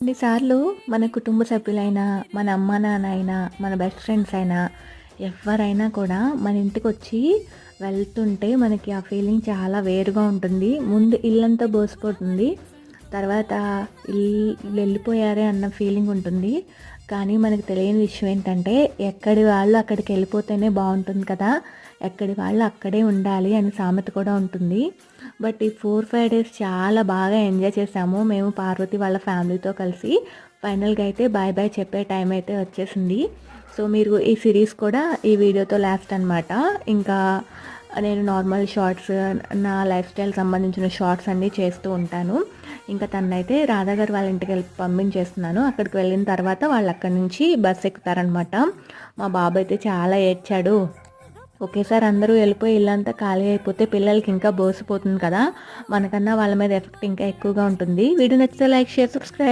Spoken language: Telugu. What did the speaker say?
కొన్నిసార్లు మన కుటుంబ సభ్యులైనా మన అమ్మ నాన్న అయినా మన బెస్ట్ ఫ్రెండ్స్ అయినా ఎవరైనా కూడా మన ఇంటికి వచ్చి వెళ్తుంటే మనకి ఆ ఫీలింగ్ చాలా వేరుగా ఉంటుంది. ముందు ఇల్లంతా బోసిపోతుంది. తర్వాత ఇల్లు వెళ్ళిపోయారే అన్న ఫీలింగ్ ఉంటుంది. కానీ మనకు తెలియని విషయం ఏంటంటే ఎక్కడి వాళ్ళు అక్కడికి వెళ్ళిపోతేనే బాగుంటుంది కదా. ఎక్కడి వాళ్ళు అక్కడే ఉండాలి అని సామెత కూడా ఉంటుంది. బట్ ఈ ఫోర్ ఫైవ్ డేస్ చాలా బాగా ఎంజాయ్ చేసాము. మేము పార్వతి వాళ్ళ ఫ్యామిలీతో కలిసి. ఫైనల్గా అయితే బాయ్ బాయ్ చెప్పే టైం అయితే వచ్చేసింది. సో మీరు ఈ సిరీస్ కూడా ఈ వీడియోతో లాస్ట్ అనమాట ఇంకా నేను నార్మల్ షార్ట్స్ నా లైఫ్ స్టైల్ సంబంధించిన షార్ట్స్ అన్నీ చేస్తూ ఉంటాను. ఇంకా తనైతే రాధా గారు వాళ్ళ ఇంటికి వెళ్ళి పంపించేస్తున్నాను. అక్కడికి వెళ్ళిన తర్వాత వాళ్ళు అక్కడి నుంచి బస్ ఎక్కుతారనమాట మా బాబు అయితే చాలా ఏడ్చాడు. ఒకేసారి అందరూ వెళ్ళిపోయి ఇల్లంతా ఖాళీ అయిపోతే పిల్లలకి ఇంకా బోసిపోతుంది కదా. మనకన్నా వాళ్ళ మీద ఎఫెక్ట్ ఇంకా ఎక్కువగా ఉంటుంది. వీడియో నచ్చితే లైక్ షేర్ సబ్స్క్రైబ్.